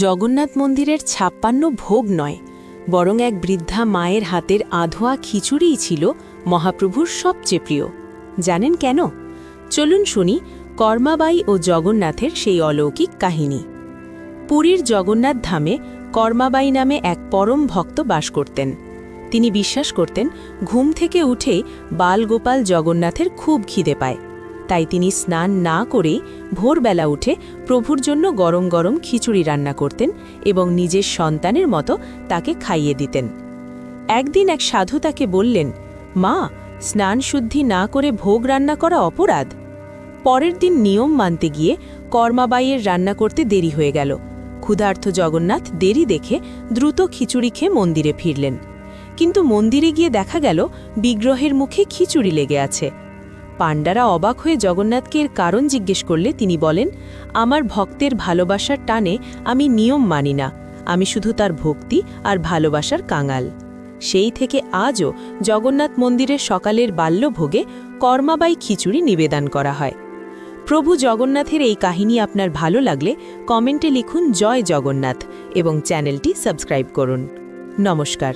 জগন্নাথ মন্দিরের ছাপ্পান্ন ভোগ নয়, বরং এক বৃদ্ধা মায়ের হাতের আধোয়া খিচুড়িই ছিল মহাপ্রভুর সবচেয়ে প্রিয়। জানেন কেন? চলুন শুনি কর্মাবাই ও জগন্নাথের সেই অলৌকিক কাহিনী। পুরীর জগন্নাথ ধামে কর্মাবাই নামে এক পরম ভক্ত বাস করতেন। তিনি বিশ্বাস করতেন, ঘুম থেকে উঠে বালগোপাল জগন্নাথের খুব খিদে পায়। তাই তিনি স্নান না করেই ভোরবেলা উঠে প্রভুর জন্য গরম গরম খিচুড়ি রান্না করতেন এবং নিজের সন্তানের মতো তাকে খাইয়ে দিতেন। একদিন এক সাধু তাকে বললেন, মা, স্নান শুদ্ধি না করে ভোগ রান্না করা অপরাধ। পরের দিন নিয়ম মানতে গিয়ে কর্মাবাইয়ের রান্না করতে দেরি হয়ে গেল। ক্ষুধার্থ জগন্নাথ দেরি দেখে দ্রুত খিচুড়ি খেয়ে মন্দিরে ফিরলেন। কিন্তু মন্দিরে গিয়ে দেখা গেল, বিগ্রহের মুখে খিচুড়ি লেগে আছে। পাণ্ডারা অবাক হয়ে জগন্নাথকে এর কারণ জিজ্ঞেস করলে তিনি বলেন, আমার ভক্তের ভালোবাসার টানে আমি নিয়ম মানি না। আমি শুধু তার ভক্তি আর ভালোবাসার কাঙাল। সেই থেকে আজও জগন্নাথ মন্দিরের সকালের বাল্যভোগে কর্মাবাই খিচুড়ি নিবেদন করা হয়। প্রভু জগন্নাথের এই কাহিনী আপনার ভালো লাগলে কমেন্টে লিখুন জয় জগন্নাথ এবং চ্যানেলটি সাবস্ক্রাইব করুন। নমস্কার।